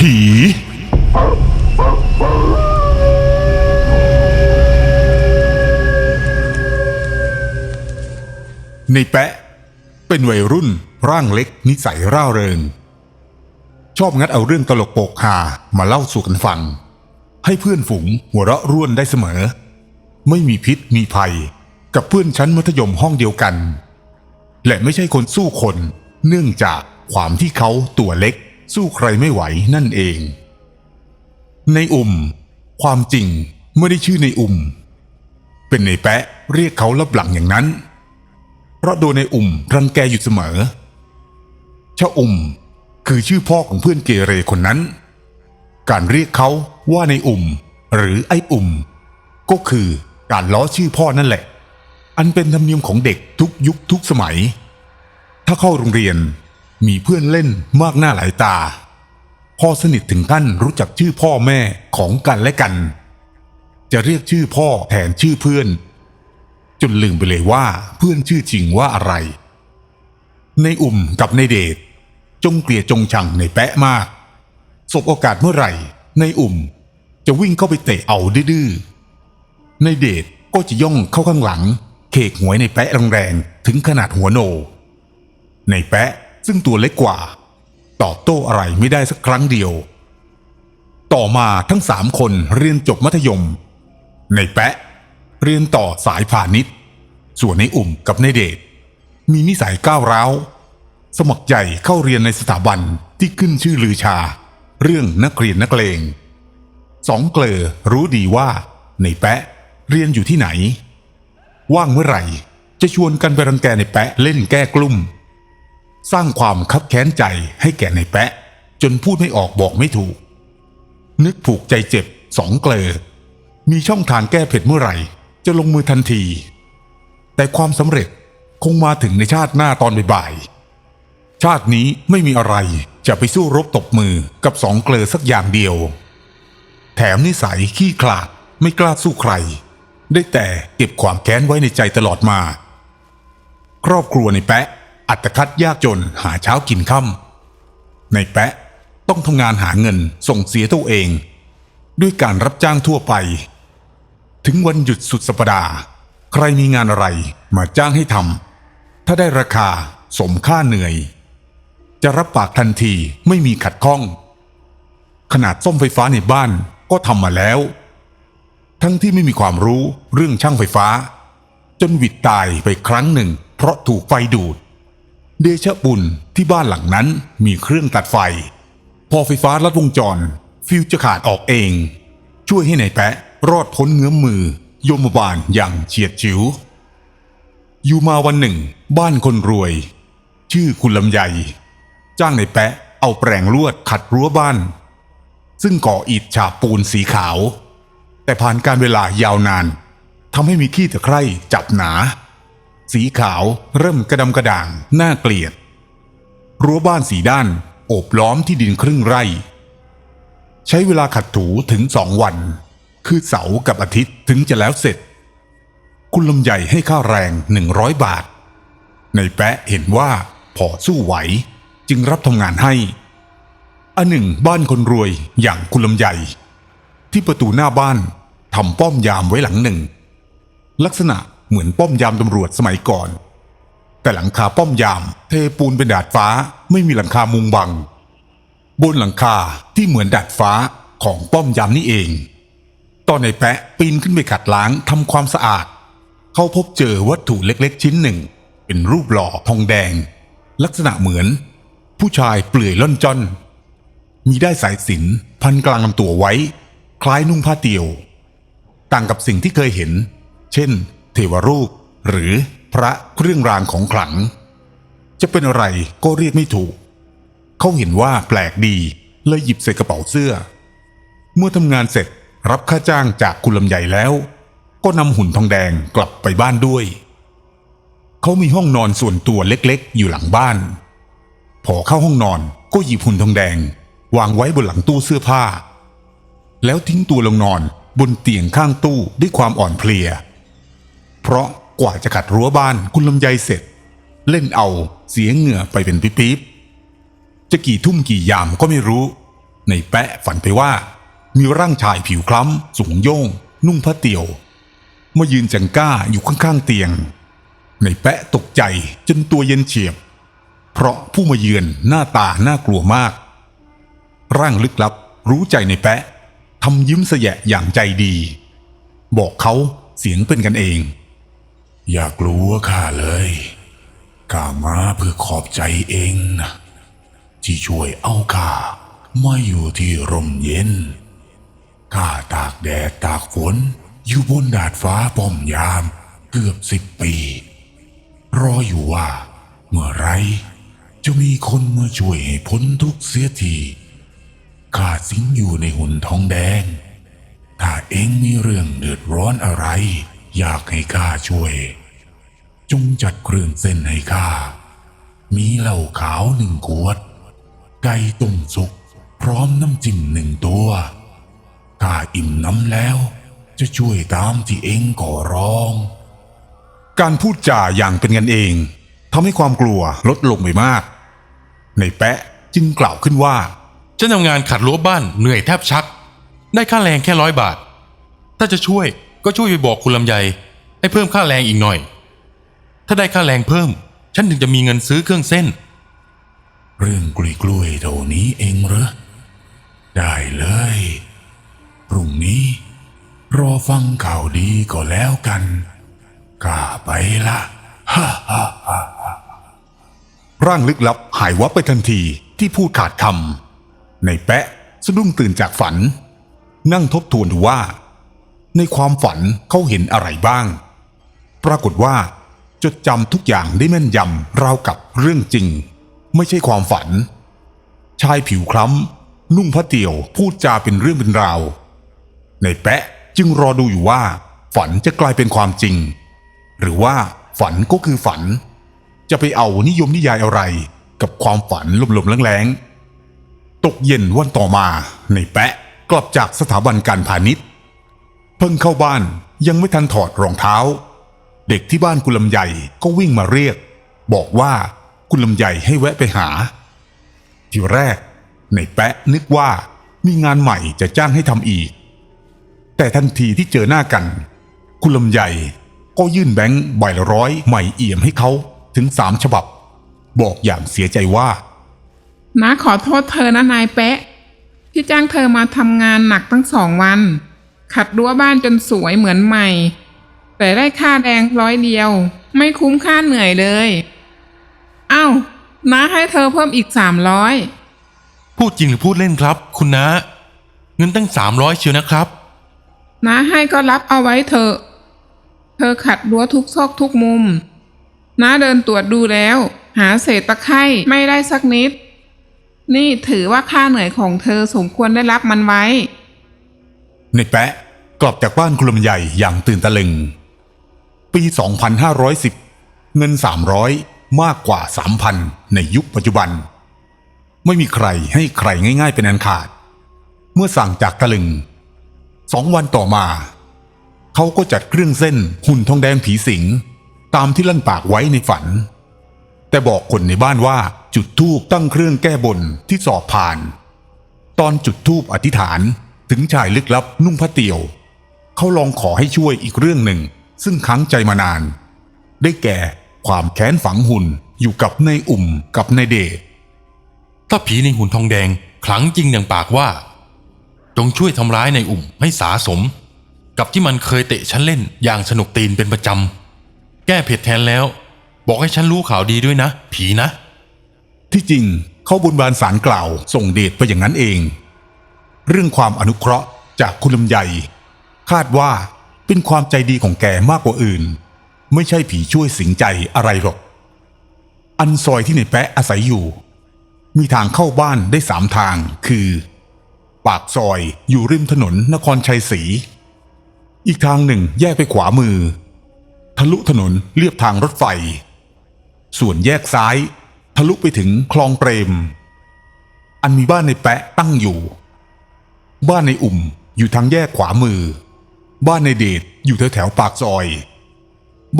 ผีในแปะ เป็นวัยรุ่นร่างเล็กนิสัยร่าเริง ชอบงัดเอาเรื่องตลกโปกฮามาเล่าสู่กันฟัง ให้เพื่อนฝูงหัวเราะร่วนได้เสมอ ไม่มีพิษมีภัย กับเพื่อนชั้นมัธยมห้องเดียวกัน และไม่ใช่คนสู้คนเนื่องจากความที่เขาตัวเล็ก สู้ใครไม่ไหวนั่นเอง ในอุ่ม ความจริงไม่ได้ชื่อในอุ่ม เป็นในแปะเรียกเขาลับหลังอย่างนั้น เพราะโดนในอุ่มรังแกอยู่เสมอชาอุ่มคือชื่อพ่อของเพื่อนเกเรคนนั้น การเรียกเขาว่าในอุ่ม หรือไอ้อุ่ม ก็คือการล้อชื่อพ่อนั่นแหละ อันเป็นธรรมเนียมของเด็กทุกยุคทุกสมัย ถ้าเข้าโรงเรียน มีเพื่อนเล่นมากหน้าหลายตา พ่อสนิทถึงขั้นรู้จักชื่อพ่อแม่ของกันและกัน จะเรียกชื่อพ่อแทนชื่อเพื่อน จนลืมไปเลยว่าเพื่อนชื่อจริงว่าอะไร ในอุ่มกับในเดชจงเกลียดจงชังในแปะมาก สบโอกาสเมื่อไหร่ ในอุ่มจะวิ่งเข้าไปเตะเอาดื้อในเดชก็จะย่องเข้าข้างหลังเคกหวยในแปะแรงๆถึงขนาดหัวโน ในแปะ ซึ่งตัวเล็กกว่า ตอบโต้อะไรไม่ได้สักครั้งเดียว ต่อมาทั้งสามคนเรียนจบมัธยม ในแปะ เรียนต่อสายพาณิชย์ส่วนในอุ่มกับในเดชมีนิสัยก้าวร้าว สมัครใจเข้าเรียนในสถาบันที่ขึ้นชื่อลือชา เรื่องนักเรียนนักเลงสองเกลอรู้ดีว่าในแปะเรียนอยู่ที่ไหน ว่างเมื่อไหร่ จะชวนกันไปรังแกในแปะเล่นแก้กลุ่ม สร้างความคับแค้นใจให้แก่ในแปะ จนพูดไม่ออกบอกไม่ถูก นึกผูกใจเจ็บสองเกลอ มีช่องทางแก้เผ็ดเมื่อไหร่ จะลงมือทันที แต่ความสำเร็จคงมาถึงในชาติหน้าตอนบ่ายชาตินี้ไม่มีอะไรจะไปสู้รบตบมือกับสองเกลอสักอย่างเดียว แถมนิสัยขี้ขลาดไม่กล้าสู้ใคร ได้แต่เก็บความแค้นไว้ในใจตลอดมา ครอบครัวในแปะ อัตคัดยากจนหาเช้ากินค่ำในแปะต้องทำงานหาเงินส่งเสียตัวเอง ด้วยการรับจ้างทั่วไป ถึงวันหยุดสุดสัปดาห์ ใครมีงานอะไรมาจ้างให้ทำถ้าได้ราคาสมค่าเหนื่อย จะรับปากทันทีไม่มีขัดข้อง ขนาดซ่อมไฟฟ้าในบ้านก็ทำมาแล้ว ทั้งที่ไม่มีความรู้เรื่องช่างไฟฟ้า จนวิดตายไปครั้งหนึ่ง เพราะถูกไฟดูด เดชะบุญที่บ้านหลังนั้นมีเครื่องตัดไฟ พอไฟฟ้าลัดวงจร ฟิวจะขาดออกเอง ช่วยให้ในายแปะรอดพ้นเงื้อมมือ โยมบาลอย่างเฉียดฉิว อยู่มาวันหนึ่ง บ้านคนรวย ชื่อคุณลำไย จ้างในายแปะเอาแปรงลวดขัดรั้วบ้าน ซึ่งก่ออิฐฉาบปูนสีขาว แต่ผ่านการเวลายาวนานทำให้มีขี้ตะไคร่จับหนา สีขาวเริ่มกระดำกระด่างน่าเกลียด รั้วบ้านสีด้าน โอบล้อมที่ดินครึ่งไร่ ใช้เวลาขัดถูถึงสองวัน คือเสาร์กับอาทิตย์ถึงจะแล้วเสร็จ คุณลำใหญ่ให้ค่าแรงหนึ่งร้อยบาท ในแปะเห็นว่าพอสู้ไหวจึงรับทำงานให้ อันหนึ่งบ้านคนรวยอย่างคุณลำใหญ่ ที่ประตูหน้าบ้านทำป้อมยามไว้หลังหนึ่ง ลักษณะ เหมือนป้อมยามตำรวจสมัยก่อน แต่หลังคาป้อมยาม เทปูนเป็นดาดฟ้าไม่มีหลังคามุงบัง บนหลังคาที่เหมือนดาดฟ้าของป้อมยามนี่เอง ตอนในแปะปีนขึ้นไปขัดล้างทำความสะอาด เขาพบเจอวัตถุเล็กๆ ชิ้นหนึ่ง เป็นรูปหล่อทองแดง ลักษณะเหมือน ผู้ชายเปลือยล่อนจอนมีได้สายสินพันกลางลำตัวไว้ คล้ายนุ่งผ้าเตียว ต่างกับสิ่งที่เคยเห็น เช่น เทวรูป หรือพระเครื่องรางของขลัง จะเป็นอะไรก็เรียกไม่ถูก เขาเห็นว่าแปลกดีเลยหยิบใส่กระเป๋าเสื้อ เมื่อทำงานเสร็จรับค่าจ้างจากคุณลำใหญ่แล้ว ก็นำหุ่นทองแดงกลับไปบ้านด้วย เขามีห้องนอนส่วนตัวเล็กๆ อยู่หลังบ้าน พอเข้าห้องนอนก็หยิบหุ่นทองแดง วางไว้บนหลังตู้เสื้อผ้า แล้วทิ้งตัวลงนอนบนเตียงข้างตู้ด้วยความอ่อนเพลีย เพราะกว่าจะขัดรั้วบ้านคุณลำไยเสร็จ เล่นเอาเสียเหงื่อไปเป็นปิ๊บๆจะกี่ทุ่มกี่ยามก็ไม่รู้ ในแปะฝันไปว่า มีร่างชายผิวคล้ำ สูงโย่งนุ่งผ้าเตี่ยวมายืนจังก้าอยู่ข้างๆเตียง ในแปะตกใจจนตัวเย็นเฉียบ เพราะผู้มาเยือนหน้าตาน่ากลัวมาก ร่างลึกลับรู้ใจในแปะทำยิ้มเสยะอย่างใจดี บอกเขาเสียงเป็นกันเอง อย่ากลัวข้าเลยข้ามาเพื่อขอบใจเองนะที่ช่วยเอาข้ามาอยู่ที่ร่มเย็นข้าตากแดดตากฝนอยู่บนดาดฟ้าป้อมยามเกือบสิบปี รออยู่ว่า เมื่อไร จะมีคนมาช่วยให้พ้นทุกเสียทีข้าสิงอยู่ในหุ่นทองแดง ถ้าเองมีเรื่องเดือดร้อนอะไร อยากให้ข้าช่วย จงจัดเครื่องเส้นให้ข้า มีเหล้าขาวหนึ่งขวด ไก่ต้มสุก พร้อมน้ำจิ้มหนึ่งตัว ข้าอิ่มน้ำแล้ว จะช่วยตามที่เองขอร้อง การพูดจาอย่างเป็นกันเองทำให้ความกลัวลดลงไปมาก ในแปะจึงกล่าวขึ้นว่าฉันทำงานขัดรั้วบ้านเหนื่อยแทบชัก ได้ค่าแรงแค่ร้อยบาท ถ้าจะช่วย ก็ช่วยไปบอกคุณลำไยให้เพิ่มค่าแรงอีกหน่อย ถ้าได้ค่าแรงเพิ่ม ฉันถึงจะมีเงินซื้อเครื่องเส้น เรื่องกล้วยกล้วยเท่านี้เองเหรอ ได้เลย พรุ่งนี้รอฟังข่าวดีก็แล้วกันข้าไปละฮ่าฮ่าฮ่าร่างลึกลับหายวับไปทันทีที่พูดขาดคำในแปะสะดุ้งตื่นจากฝัน นั่งทบทวนดูว่า ในความฝันเขาเห็นอะไรบ้าง ปรากฏว่า จดจำทุกอย่างได้แม่นยำราวกับเรื่องจริง ไม่ใช่ความฝัน ชายผิวคล้ำนุ่งผ้าเตี่ยวพูดจาเป็นเรื่องเป็นราว ในแปะจึงรอดูอยู่ว่า ฝันจะกลายเป็นความจริง หรือว่าฝันก็คือฝัน จะไปเอานิยมนิยายอะไร กับความฝันลมๆแรงๆตกเย็นวันต่อมาในแปะกลับจากสถาบันการพาณิชย์ เพิ่งเข้าบ้านยังไม่ทันถอดรองเท้า เด็กที่บ้านกุลำใหญ่ก็วิ่งมาเรียก บอกว่ากุลำใหญ่ให้แวะไปหา ทีแรกในแปะนึกว่ามีงานใหม่จะจ้างให้ทำอีก แต่ทันทีที่เจอหน้ากันคุณลำใหญ่ก็ยื่นแบงค์ใบละร้อยใหม่เอี่ยมให้เขาถึงสามฉบับ บอกอย่างเสียใจว่าน้าขอโทษเธอนะนายแปะ ที่จ้างเธอมาทำงานหนักตั้งสองวัน ขัดรั้วบ้านจนสวยเหมือนใหม่ แต่ได้ค่าแรงร้อยเดียว ไม่คุ้มค่าเหนื่อยเลยเอ้าน้าให้เธอเพิ่มอีกสามร้อยพูดจริงหรือพูดเล่นครับ คุณน้าเงินตั้งสามร้อยเชียวนะครับน้าให้ก็รับเอาไว้เถอะเธอขัดรั้วทุกซอกทุกมุมน้าเดินตรวจดูแล้ว หาเศษตะไคร่ไม่ได้สักนิด นี่ถือว่าค่าเหนื่อยของเธอสมควรได้รับมันไว้ในแปะ กลับจากบ้านคุณลำใหญ่อย่างตื่นตะลึง ปี 2510 เงิน 300 มากกว่า 3,000 ในยุคปัจจุบัน ไม่มีใครให้ใครง่ายๆเป็นอันขาด เมื่อสั่งจากตะลึงสองวันต่อมา เขาก็จัดเครื่องเส้นหุ่นทองแดงผีสิง ตามที่ลั่นปากไว้ในฝัน แต่บอกคนในบ้านว่าจุดทูปตั้งเครื่องแก้บนที่สอบผ่าน ตอนจุดทูปอธิษฐานถึงชายลึกลับนุ่งผ้าเตี่ยว เขาลองขอให้ช่วยอีกเรื่องหนึ่ง ซึ่งค้างใจมานาน ได้แก่ความแค้นฝังหุ่นอยู่กับนายอุ่มกับนายเดชถ้าผีในหุ่นทองแดงขลังจริงอย่างปากว่า จงช่วยทำร้ายในอุ่มให้สาสม กับที่มันเคยเตะฉันเล่นอย่างสนุกตีนเป็นประจำแก้เผ็ดแทนแล้ว บอกให้ฉันรู้ข่าวดีด้วยนะ ผีนะ ที่จริงเขาบนบานสารกล่าวส่งเดชไปอย่างนั้นเอง เรื่องความอนุเคราะห์จากคุณลำไย คาดว่าเป็นความใจดีของแกมากกว่าอื่น ไม่ใช่ผีช่วยสิงใจอะไรหรอก อันซอยที่ในแปะอาศัยอยู่ มีทางเข้าบ้านได้สามทางคือ ปากซอยอยู่ริมถนนนครชัยศรีอีกทางหนึ่งแยกไปขวามือ ทะลุถนนเลียบทางรถไฟ ส่วนแยกซ้าย ทะลุไปถึงคลองเปรม อันมีบ้านในแปะตั้งอยู่ บ้านในอุ่มอยู่ทางแยกขวามือ บ้านในเดชอยู่แถวแถวปากซอย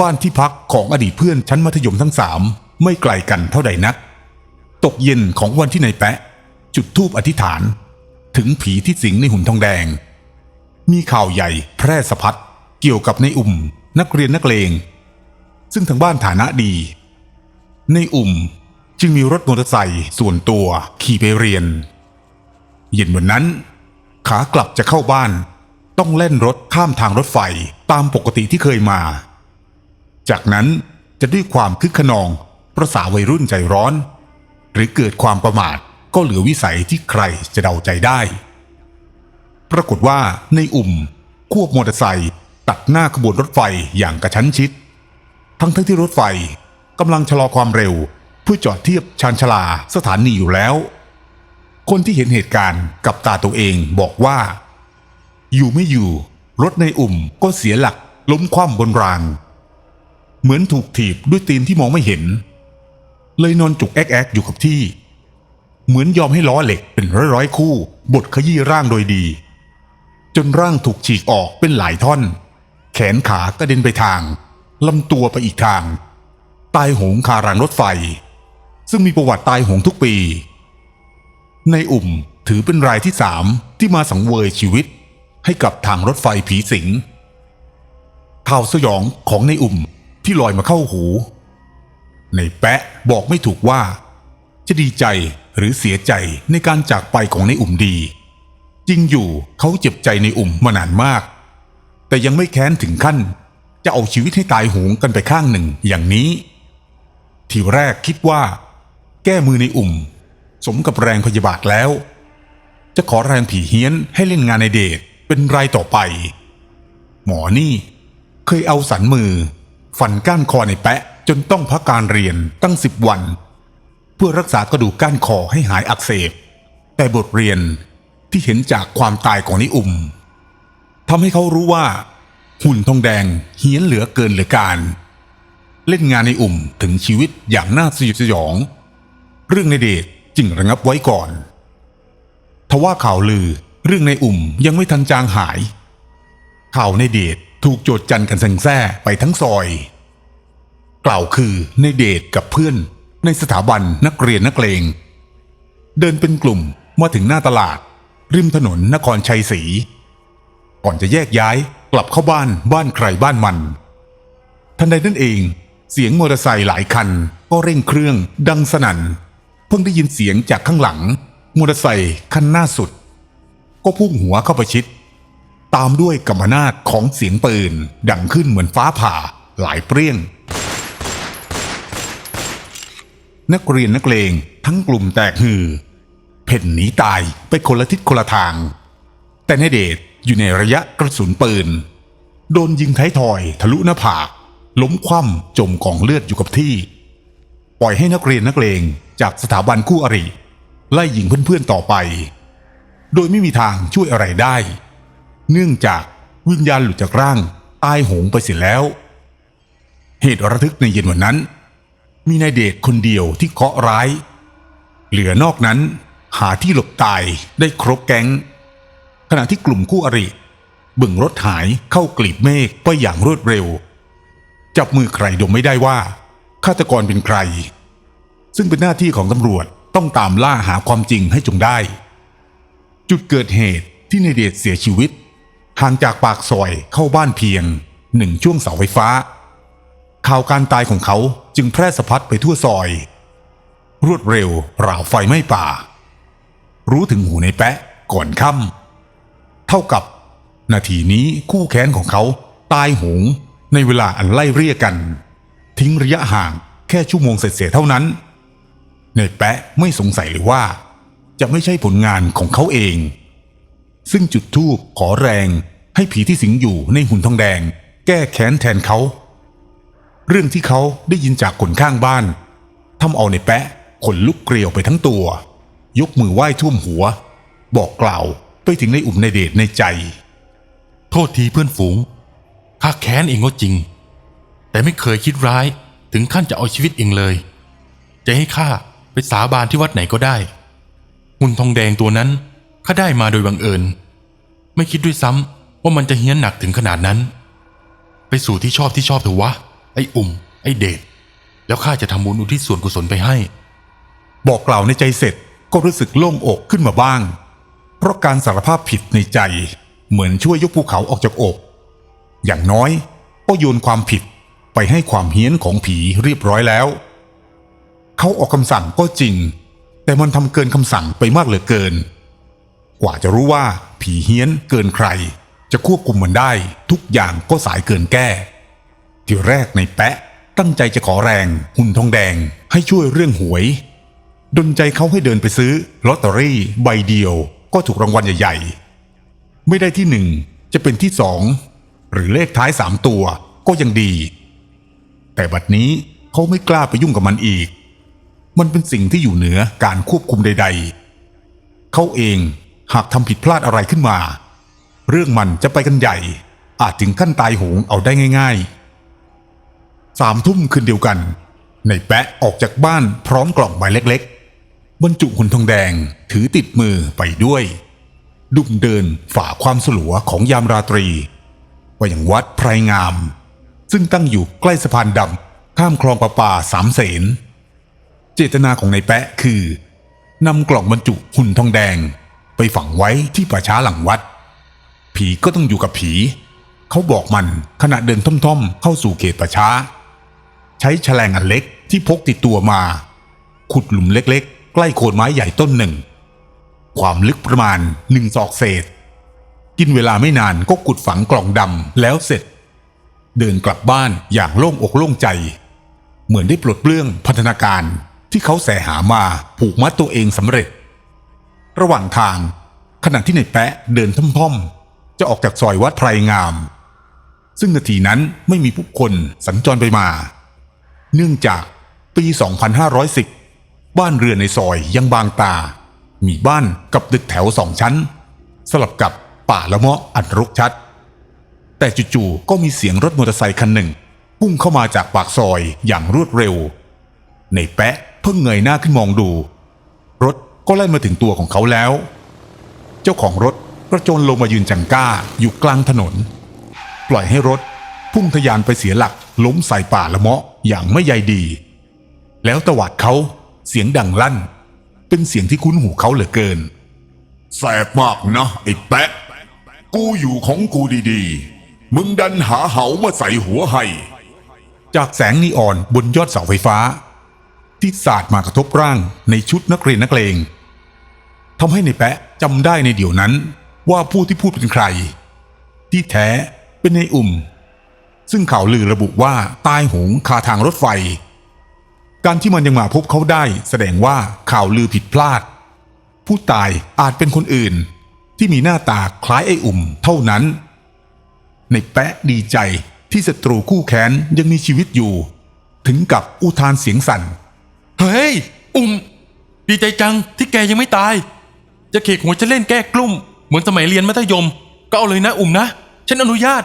บ้านที่พักของอดีตเพื่อนชั้นมัธยมทั้งสามไม่ไกลกันเท่าใดนัก ตกเย็นของวันที่นายแปะ จุดธูปอธิษฐาน ถึงผีที่สิงในหุ่นทองแดง มีข่าวใหญ่แพร่สะพัดเกี่ยวกับในอุ่มนักเรียนนักเลง ซึ่งทางบ้านฐานะดี ในอุ่มจึงมีรถมอเตอร์ไซค์ส่วนตัวขี่ไปเรียน เย็นวันนั้น ขากลับจะเข้าบ้าน ต้องเล่นรถข้ามทางรถไฟตามปกติที่เคยมา จากนั้นจะด้วยความคึกขนองประสาวัยรุ่นใจร้อน หรือเกิดความประมาทก็เหลือวิสัยที่ใครจะเดาใจได้ ปรากฏว่าในอุ่มควบมอเตอร์ไซค์ตัดหน้าขบวนรถไฟอย่างกระชั้นชิด ทั้งทั้งที่รถไฟกำลังชะลอความเร็วเพื่อจอดเทียบชานชาลาสถานีอยู่แล้ว คนที่เห็นเหตุการณ์กับตาตัวเองบอกว่า อยู่ไม่อยู่ รถในอุ่มก็เสียหลักล้มคว่ำบนราง เหมือนถูกถีบด้วยตีนที่มองไม่เห็น เลยนอนจุกแอกแอกอยู่กับที่ เหมือนยอมให้ล้อเหล็กเป็นร้อยร้อยคู่ บดขยี้ร่างโดยดี จนร่างถูกฉีกออกเป็นหลายท่อน แขนขากระเด็นไปทางลำตัวไปอีกทาง ตายหงคารางรถไฟ ซึ่งมีประวัติตายหงทุกปี ในอุ่มถือเป็นรายที่สามที่มาสังเวยชีวิต ให้กับทางรถไฟผีสิง ข่าวสยองของในอุ่มที่ลอยมาเข้าหู ในแปะบอกไม่ถูกว่า จะดีใจหรือเสียใจในการจากไปของในอุ่มดี จริงอยู่เขาเจ็บใจในอุ่มมานานมาก แต่ยังไม่แค้นถึงขั้น จะเอาชีวิตให้ตายหงกันไปข้างหนึ่งอย่างนี้ ทีแรกคิดว่า แก้มือในอุ่ม สมกับแรงพยาบาทแล้ว จะขอแรงผีเฮี้ยนให้เล่นงานในเดท เป็นรายต่อไป หมอนี่ เคยเอาสันมือ ฟันก้านคอในแปะจนต้องพักการเรียนตั้งสิบวัน เพื่อรักษากระดูกก้านคอให้หายอักเสบ แต่บทเรียนที่เห็นจากความตายของนิอุ่มทำให้เขารู้ว่า หุ่นทองแดงเฮี้ยนเหลือเกินเหลือการ เล่นงานในอุ่มถึงชีวิตอย่างน่าสยดสยอง เรื่องในเดชจึงระงับไว้ก่อน ทว่าข่าวลือ เรื่องในอุ่มยังไม่ทันจางหาย ข่าวในเดชถูกโจดจันกันแซงแซ่ไปทั้งซอย กล่าวคือในเดชกับเพื่อนในสถาบันนักเรียนนักเลง เดินเป็นกลุ่มมาถึงหน้าตลาด ริมถนนนครชัยศรีก่อนจะแยกย้ายกลับเข้าบ้านบ้านใครบ้านมัน ทันใดนั่นเอง เสียงมอเตอร์ไซค์หลายคันก็เร่งเครื่องดังสนั่น เพิ่งได้ยินเสียงจากข้างหลังมอเตอร์ไซค์คันหน้าสุด ก็พุ่งหัวเข้าประชิด ตามด้วยกำมนาดของเสียงปืน ดังขึ้นเหมือนฟ้าผ่าหลายเปรี้ยง นักเรียนนักเลงทั้งกลุ่มแตกฮือ เพ่นหนีตายไปคนละทิศคนละทาง แต่ในเดชอยู่ในระยะกระสุนปืน โดนยิงท้ายทอยทะลุหน้าผาก ล้มคว่ำจมกองเลือดอยู่กับที่ ปล่อยให้นักเรียนนักเลงจากสถาบันคู่อริไล่ยิงเพื่อนๆต่อไป โดยไม่มีทางช่วยอะไรได้ เนื่องจากวิญญาณหลุดจากร่างตายโหงไปเสียแล้ว เหตุระทึกในเย็นวันนั้น มีนายเดชคนเดียวที่เคาะร้าย เหลือนอกนั้นหาที่หลบตายได้ครบแก๊ง ขณะที่กลุ่มคู่อริบึ่งรถหายเข้ากลีบเมฆไปอย่างรวดเร็ว จับมือใครดมไม่ได้ว่าฆาตกรเป็นใคร ซึ่งเป็นหน้าที่ของตำรวจต้องตามล่าหาความจริงให้จงได้ จุดเกิดเหตุที่ในเดชเสียชีวิต ห่างจากปากซอยเข้าบ้านเพียงหนึ่งช่วงเสาไฟฟ้า ข่าวการตายของเขาจึงแพร่สะพัดไปทั่วซอย รวดเร็วราวไฟไหม้ป่า รู้ถึงหูในแปะก่อนค่ำเท่ากับ นาทีนี้คู่แค้นของเขาตายหงในเวลาอันไล่เรียกกัน ทิ้งระยะห่างแค่ชั่วโมงเศษเท่านั้น ในแปะไม่สงสัยเลยว่า จะไม่ใช่ผลงานของเขาเอง ซึ่งจุดทูบขอแรงให้ผีที่สิงอยู่ในหุ่นทองแดง แก้แค้นแทนเขา เรื่องที่เขาได้ยินจากคนข้างบ้านทำเอาในแปะขนลุกเกลียวไปทั้งตัว ยกมือไหว้ท่วมหัว บอกกล่าวไปถึงในอุ่มในเดชในใจ โทษทีเพื่อนฝูงข้าแค้นเองก็จริง แต่ไม่เคยคิดร้ายถึงขั้นจะเอาชีวิตเองเลย จะให้ข้าไปสาบานที่วัดไหนก็ได้ หุ่นทองแดงตัวนั้นข้าได้มาโดยบังเอิญ ไม่คิดด้วยซ้ำว่ามันจะเฮี้ยนหนักถึงขนาดนั้น ไปสู่ที่ชอบที่ชอบเถอะวะ ไอ้อุ่ม ไอ้เดชแล้วข้าจะทำบุญอุทิศส่วนกุศลไปให้ บอกกล่าวในใจเสร็จก็รู้สึกโล่งอกขึ้นมาบ้าง เพราะการสารภาพผิดในใจเหมือนช่วยยกภูเขาออกจากอก อย่างน้อยก็โยนความผิดไปให้ความเฮี้ยนของผีเรียบร้อยแล้ว เขาออกคำสั่งก็จริง แต่มันทำเกินคำสั่งไปมากเหลือเกิน กว่าจะรู้ว่าผีเฮี้ยนเกินใคร จะควบคุมมันได้ทุกอย่างก็สายเกินแก้ ที่แรกในแปะตั้งใจจะขอแรงหุ่นทองแดงให้ช่วยเรื่องหวย ดนใจเขาให้เดินไปซื้อลอตเตอรี่ใบเดียวก็ถูกรางวัลใหญ่ๆ ไม่ได้ที่หนึ่งจะเป็นที่สองหรือเลขท้ายสามตัวก็ยังดี แต่บัดนี้เขาไม่กล้าไปยุ่งกับมันอีก มันเป็นสิ่งที่อยู่เหนือการควบคุมใด ๆ เขาเองหากทำผิดพลาดอะไรขึ้นมา เรื่องมันจะไปกันใหญ่ อาจถึงขั้นตายโหงเอาได้ง่าย ๆ สามทุ่มคืนเดียวกัน ในแปะออกจากบ้านพร้อมกล่องใบเล็ก ๆ บรรจุหุ่นทองแดงถือติดมือไปด้วย ดุมเดินฝ่าความสลัวของยามราตรีไปยังวัดไพรงาม ซึ่งตั้งอยู่ใกล้สะพานดำข้ามคลองประปาสามเสน เจตนาของนายแปะคือนำกล่องบรรจุหุ่นทองแดง ไปฝังไว้ที่ป่าช้าหลังวัด ผีก็ต้องอยู่กับผี เขาบอกมันขณะเดินท่อมๆ เข้าสู่เขตป่าช้า ใช้แฉลงอันเล็กที่พกติดตัวมา ขุดหลุมเล็กๆ ใกล้โคนไม้ใหญ่ต้นหนึ่ง ความลึกประมาณหนึ่งศอกเศษ กินเวลาไม่นานก็ขุดฝังกล่องดำแล้วเสร็จ เดินกลับบ้านอย่างโล่งอกโล่งใจ เหมือนได้ปลดเปลื้องพัฒนาการ ที่เขาแสหามาผูกมัดตัวเองสำเร็จ ระหว่างทางขณะที่ในแปะเดินท่อมๆจะออกจากซอยวัดไพรงาม ซึ่งนาทีนั้นไม่มีผู้คนสัญจรไปมา เนื่องจากปี 2510 บ้านเรือนในซอยยังบางตา มีบ้านกับตึกแถวสองชั้น สลับกับป่าละเมาะอันรกชัด แต่จู่ๆก็มีเสียงรถมอเตอร์ไซค์คันหนึ่งพุ่งเข้ามาจากปากซอยอย่างรวดเร็ว ในแปะ เพิ่งเงยหน้าขึ้นมองดู รถก็ไล่มาถึงตัวของเขาแล้ว เจ้าของรถกระโจนลงมายืนจังก้าอยู่กลางถนน ปล่อยให้รถพุ่งทะยานไปเสียหลักล้มใส่ป่าละเมาะอย่างไม่ใยดี แล้วตวาดเขาเสียงดังลั่น เป็นเสียงที่คุ้นหูเขาเหลือเกิน แสบมากนะไอ้แปะกูอยู่ของกูดีๆ มึงดันหาเหามาใส่หัวให้ จากแสงนีออนบนยอดเสาไฟฟ้า ที่สาดมากระทบร่างในชุดนักเรียนนักเลงทำให้ในแปะจำได้ในเดี๋ยวนั้น ว่าผู้ที่พูดเป็นใคร ที่แท้เป็นในอุ่ม ซึ่งข่าวลือระบุว่าตายหงคาทางรถไฟ การที่มันยังมาพบเขาได้แสดงว่าข่าวลือผิดพลาด ผู้ตายอาจเป็นคนอื่น ที่มีหน้าตาคล้ายไอ้อุ่มเท่านั้น ในแปะดีใจที่ศัตรูคู่แค้นยังมีชีวิตอยู่ ถึงกับอุทานเสียงสั่น เฮ้ย อุ่มดีใจจังที่แกยังไม่ตาย จะเขกหัวจะเล่นแก้กลุ้มเหมือนสมัยเรียนมัธยม ก็เอาเลยนะอุ่มนะ ฉันอนุญาต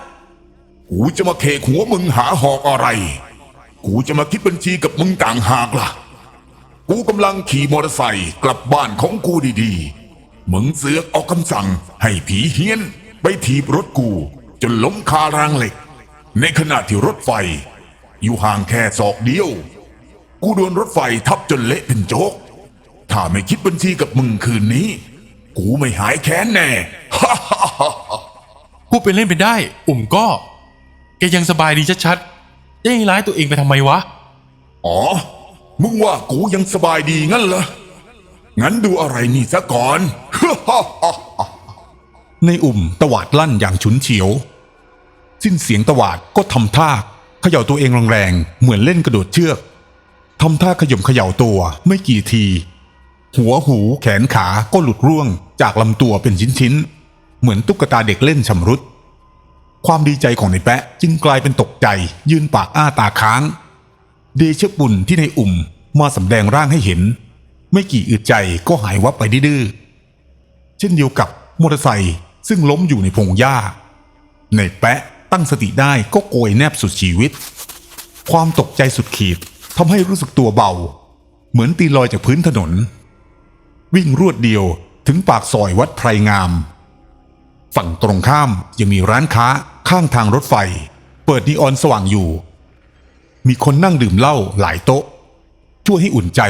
กูจะมาเคกหัวมึงหาหอกอะไร กูจะมาคิดบัญชีกับมึงต่างหากล่ะ กูกำลังขี่มอเตอร์ไซค์กลับบ้านของกูดีๆ มึงเสือกออกคำสั่ง ให้ผีเฮี้ยน ไปถีบรถกู จนล้มคารางเหล็ก ในขณะที่รถไฟ อยู่ห่างแค่ศอกเดียว กูโดนรถไฟทับจนเละเป็นโจ๊ก ถ้าไม่คิดบัญชีกับมึงคืนนี้ กูไม่หายแค้นแน่ พูดเป็นเล่นไปได้ อุ่มก็ แกยังสบายดีชัดๆจะให้ร้ายตัวเองไปทำไมวะ อ๋อ มึงว่ากูยังสบายดีงั้นเหรอ งั้นดูอะไรนี่ซะก่อน ในอุ่มตวาดลั่นอย่างฉุนเฉียว สิ้นเสียงตวาดก็ทำท่าเขย่าตัวเองแรงๆเหมือนเล่นกระโดดเชือก ทำท่าขย่มเขย่าตัวไม่กี่ที หัวหูแขนขาก็หลุดร่วงจากลำตัวเป็นชิ้นๆ เหมือนตุ๊กตาเด็กเล่นชำรุด ความดีใจของในแปะจึงกลายเป็นตกใจ ยืนปากอ้าตาค้าง เดชบุญที่ในอุ่มมาสำแดงร่างให้เห็น ไม่กี่อึดใจก็หายวับไปดื้อเช่นเดียวกับมอเตอร์ไซค์ซึ่งล้มอยู่ในพงหญ้า ในแปะตั้งสติได้ก็โกยแนบสุดชีวิต ความตกใจสุดขีด ทำให้รู้สึกตัวเบา เหมือนตีลอยจากพื้นถนน วิ่งรวดเดียวถึงปากซอยวัดไพรงาม ฝั่งตรงข้ามยังมีร้านค้าข้างทางรถไฟ เปิดนีออนสว่างอยู่ มีคนนั่งดื่มเหล้าหลายโต๊ะ ช่วยให้อุ่นใจ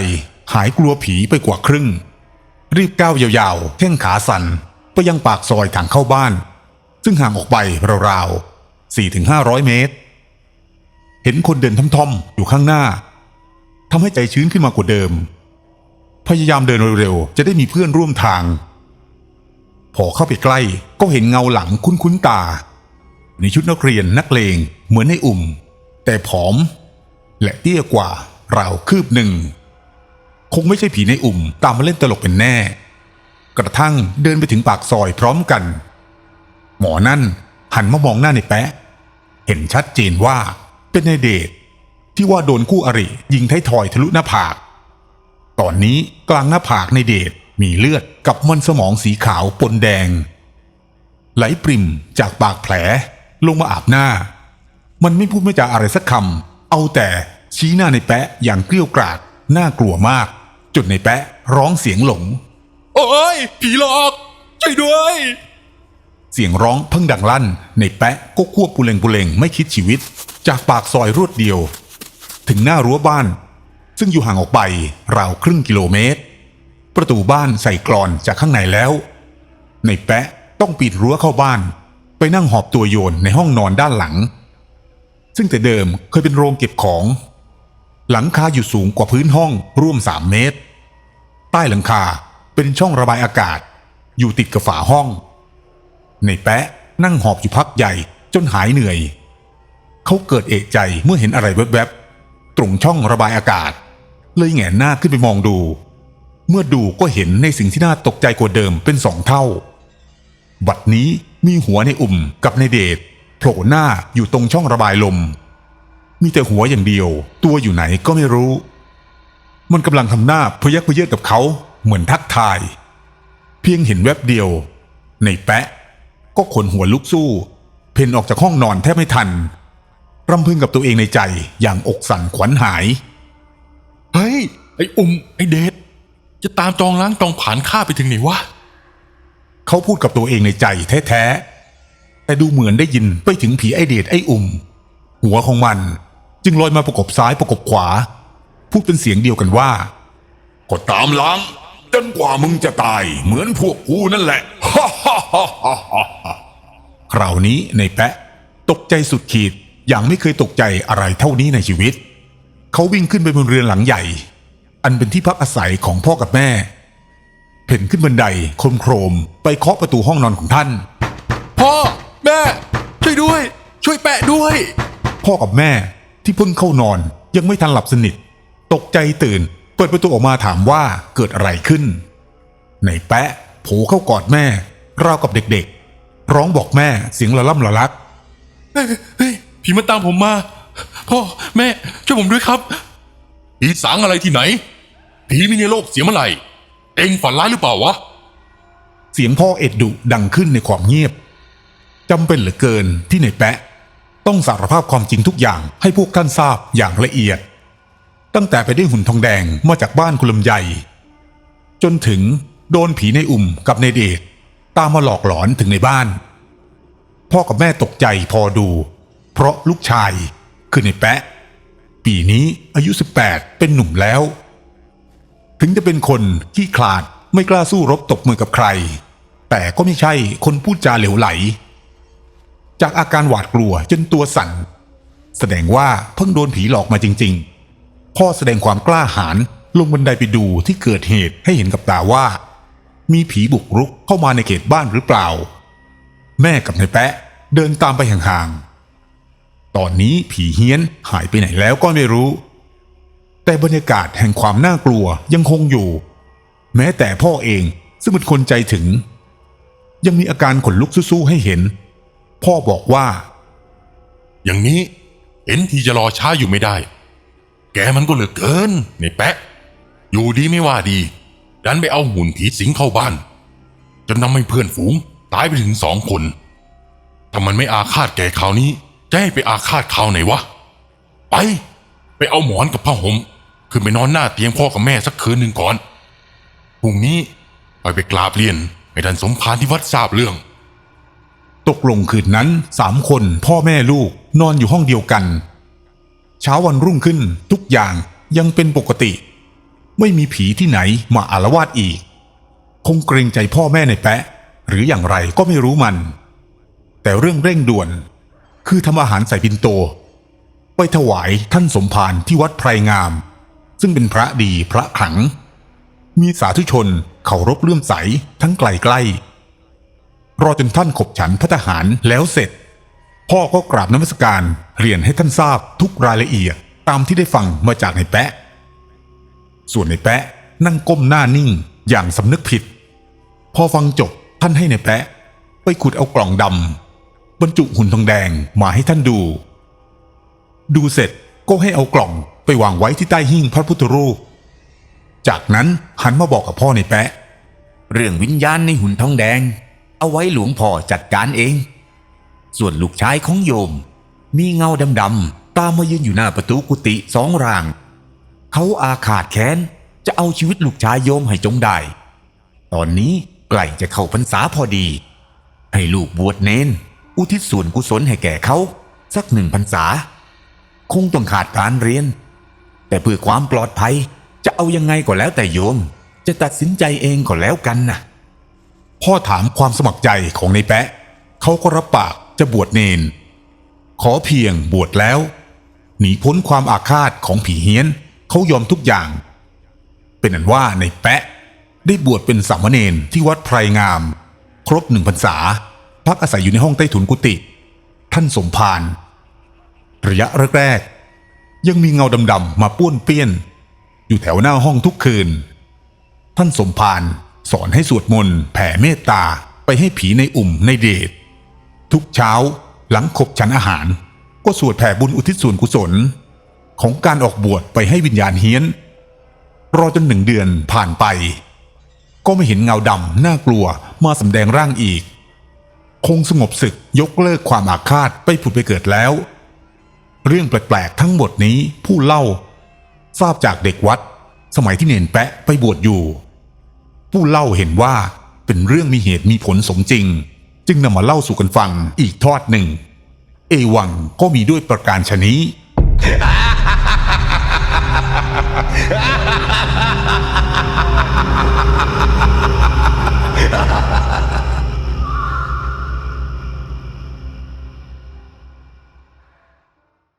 หายกลัวผีไปกว่าครึ่ง รีบก้าวยาวๆแข้งขาสั่นไปยังปากซอยทางเข้าบ้าน ซึ่งห่างออกไปราวๆ4-500 เมตร เห็นคนเดินท่อมๆอยู่ข้างหน้า ทำให้ใจชื้นขึ้นมากว่าเดิม พยายามเดินเร็วๆ จะได้มีเพื่อนร่วมทาง พอเข้าไปใกล้ก็เห็นเงาหลังคุ้นๆตา ในชุดนักเรียนนักเลงเหมือนในอุ่ม แต่ผอม และเตี้ยกว่าราวคืบหนึ่ง คงไม่ใช่ผีในอุ่มตามมาเล่นตลกเป็นแน่ กระทั่งเดินไปถึงปากซอยพร้อมกัน หมอนั่นหันมามองหน้าในแปะ เห็นชัดเจนว่าเป็นในเดช ที่ว่าโดนคู่อริยิงไทยทอยทะลุหน้าผาก ตอนนี้กลางหน้าผากในเดชมีเลือดกับมันสมองสีขาวปนแดง ไหลปริมจากปากแผลลงมาอาบหน้า มันไม่พูดไม่จาอะไรสักคำเอาแต่ชี้หน้าในแปะอย่างเกลี้ยวกราดน่ากลัวมากจนในแปะร้องเสียงหลง โอ้ยผีหลอกช่วยด้วย เสียงร้องเพิ่งดังลั่น ในแปะก็ควบปุเลงปุเลงไม่คิดชีวิต จากปากซอยรวดเดียว ถึงหน้ารั้วบ้าน ซึ่งอยู่ห่างออกไปราวครึ่งกิโลเมตร ประตูบ้านใส่กรอนจากข้างในแล้ว ในแปะต้องปิดรั้วเข้าบ้าน ไปนั่งหอบตัวโยนในห้องนอนด้านหลัง ซึ่งแต่เดิมเคยเป็นโรงเก็บของ หลังคาอยู่สูงกว่าพื้นห้องร่วมสามเมตร ใต้หลังคาเป็นช่องระบายอากาศ อยู่ติดกับฝาห้อง ในแปะนั่งหอบอยู่พักใหญ่จนหายเหนื่อย เขาเกิดเอกใจเมื่อเห็นอะไรแวบๆ ตรงช่องระบายอากาศ เลยแงนหน้าขึ้นไปมองดู เมื่อดูก็เห็นในสิ่งที่น่าตกใจกว่าเดิมเป็นสองเท่า บัดนี้มีหัวในอุ่มกับในเดชโผล่หน้าอยู่ตรงช่องระบายลม มีแต่หัวอย่างเดียว ตัวอยู่ไหนก็ไม่รู้ มันกำลังทำหน้าพยักพเยิดกับเขาเหมือนทักทาย เพียงเห็นแวบเดียว ในแปะ ก็ขนหัวลุกสู้ เพ่นออกจากห้องนอนแทบไม่ทัน รำพึงกับตัวเองในใจอย่างอกสั่นขวัญหาย เฮ้ย ไอ้อุ่มไอ้เดชจะตามจองล้างจองผ่านข้าไปถึงไหนวะเขาพูดกับตัวเองในใจแท้ๆแต่ดูเหมือนได้ยินไปถึงผีไอเดชไออุ่ม หัวของมันจึงลอยมาประกบซ้ายประกบขวา พูดเป็นเสียงเดียวกันว่าก็ตามล้างจนกว่ามึงจะตายเหมือนพวกกูนั่นแหละคราวนี้ในแปะตกใจสุดขีด อย่างไม่เคยตกใจอะไรเท่านี้ในชีวิต เขาวิ่งขึ้นไปบนเรือนหลังใหญ่ อันเป็นที่พักอาศัยของพ่อกับแม่ เพ่นขึ้นบันไดโครมโครมๆไปเคาะประตูห้องนอนของท่าน พ่อ แม่ ช่วยด้วย ช่วยแปะด้วย พ่อกับแม่ที่เพิ่งเข้านอนยังไม่ทันหลับสนิท ตกใจตื่น เปิดประตูออกมาถามว่าเกิดอะไรขึ้น ในแปะโผล่เข้ากอดแม่ราวกับเด็กๆ ร้องบอกแม่เสียงละล่ำละลักเฮ้ยเฮ้ย ผีมันตามผมมา พ่อแม่ช่วยผมด้วยครับ ผีสางอะไรที่ไหน ผีมีในโลกเสียเมื่อไหร่ เองฝันร้ายหรือเปล่าวะ เสียงพ่อเอ็ดดุดังขึ้นในความเงียบจำเป็นเหลือเกินที่ในแปะ ต้องสารภาพความจริงทุกอย่างให้พวกท่านทราบอย่างละเอียด ตั้งแต่ไปได้หุ่นทองแดงมาจากบ้านคุณลำไยจนถึงโดนผีในอุ่มกับในเดชตามมาหลอกหลอนถึงในบ้าน พ่อกับแม่ตกใจพอดู เพราะลูกชายคือในแปะ ปีนี้อายุ 18 เป็นหนุ่มแล้ว ถึงจะเป็นคนขี้ขลาดไม่กล้าสู้รบตบมือกับใคร แต่ก็ไม่ใช่คนพูดจาเหลวไหล จากอาการหวาดกลัวจนตัวสั่น แสดงว่าเพิ่งโดนผีหลอกมาจริง ๆ พ่อแสดงความกล้าหาญลงบันไดไปดูที่เกิดเหตุให้เห็นกับตาว่า มีผีบุกรุกเข้ามาในเขตบ้านหรือเปล่า แม่กับนายแปะเดินตามไปห่างๆ ตอนนี้ผีเฮี้ยนหายไปไหนแล้วก็ไม่รู้ แต่บรรยากาศแห่งความน่ากลัวยังคงอยู่ แม้แต่พ่อเองซึ่งเป็นคนใจถึง ยังมีอาการขนลุกสู้ๆให้เห็น พ่อบอกว่า อย่างนี้เห็นทีจะรอช้าอยู่ไม่ได้ แกมันก็เหลือเกินในแปะ อยู่ดีไม่ว่าดีดันไปเอาหุ่นผีสิงเข้าบ้าน จนทำให้เพื่อนฝูงตายไปถึงสองคนถ้ามันไม่อาฆาตแกคราวนี้ จะให้ไปอาฆาตคราวไหนวะ ไป ไปเอาหมอนกับผ้าห่มขึ้นไปนอนหน้าเตียงพ่อกับแม่สักคืนหนึ่งก่อนพรุ่งนี้ไปไปกราบเรียนให้ท่านสมภารที่วัดทราบเรื่อง ตกลงคืนนั้นสามคนพ่อแม่ลูกนอนอยู่ห้องเดียวกัน เช้าวันรุ่งขึ้นทุกอย่างยังเป็นปกติ ไม่มีผีที่ไหนมาอารวาสอีก คงเกรงใจพ่อแม่ในแปะ หรืออย่างไรก็ไม่รู้มัน แต่เรื่องเร่งด่วน คือทำอาหารใส่ปินโต ไปถวายท่านสมภารที่วัดไพรงาม ซึ่งเป็นพระดีพระขลัง มีสาธุชนเคารพเลื่อมใสทั้งไกลใกล้รอจนท่านขบฉันพระทหารแล้วเสร็จ พ่อก็กราบนมัสการเรียนให้ท่านทราบทุกรายละเอียดตามที่ได้ฟังมาจากในแปะ ส่วนในแปะนั่งก้มหน้านิ่งอย่างสำนึกผิด พอฟังจบท่านให้ในแปะ ไปขุดเอากล่องดำ บรรจุหุ่นทองแดงมาให้ท่านดู ดูเสร็จก็ให้เอากล่องไปวางไว้ที่ใต้หิ้งพระพุทธรูป จากนั้นหันมาบอกกับพ่อในแปะ เรื่องวิญญาณในหุ่นทองแดง เอาไว้หลวงพ่อจัดการเอง ส่วนลูกชายของโยม มีเงาดำๆตามมายืนอยู่หน้าประตูกุฏิสองราง เขาอาฆาตแค้นจะเอาชีวิตลูกชายโยมให้จงได้ ตอนนี้ใกล้จะเข้าพรรษาพอดี ให้ลูกบวชเน้น อุทิศส่วนกุศลให้แก่เขา สักหนึ่งพรรษา คงต้องขาดการเรียน แต่เพื่อความปลอดภัยจะเอายังไงก็แล้วแต่โยม จะตัดสินใจเองก็แล้วกันนะพ่อถามความสมัครใจของในแปะเขาก็รับปากจะบวชเนน ขอเพียงบวชแล้ว หนีพ้นความอาฆาตของผีเฮี้ยนเขายอมทุกอย่าง เป็นอันว่าในแปะได้บวชเป็นสามเณรที่วัดไพรงาม ครบหนึ่งพรรษา พักอาศัยอยู่ในห้องใต้ถุนกุฏิท่านสมภารระยะแรกๆยังมีเงาดำๆมาป้วนเปี้ยน อยู่แถวหน้าห้องทุกคืน ท่านสมภารสอนให้สวดมนต์แผ่เมตตาไปให้ผีในอุ่มในเดชทุกเช้าหลังขบฉันอาหาร ก็สวดแผ่บุญอุทิศส่วนกุศล ของการออกบวชไปให้วิญญาณเฮี้ยน รอจนหนึ่งเดือนผ่านไป ก็ไม่เห็นเงาดำน่ากลัวมาสำแดงร่างอีก คงสงบศึกยกเลิกความอาฆาตไปผุดไปเกิดแล้ว เรื่องแปลกๆทั้งหมดนี้ผู้เล่า ทราบจากเด็กวัด สมัยที่เนนแปะไปบวชอยู่ ผู้เล่าเห็นว่าเป็นเรื่องมีเหตุมีผลสมจริง จึงนำมาเล่าสู่กันฟังอีกทอดหนึ่ง เอวังก็มีด้วยประการชนี้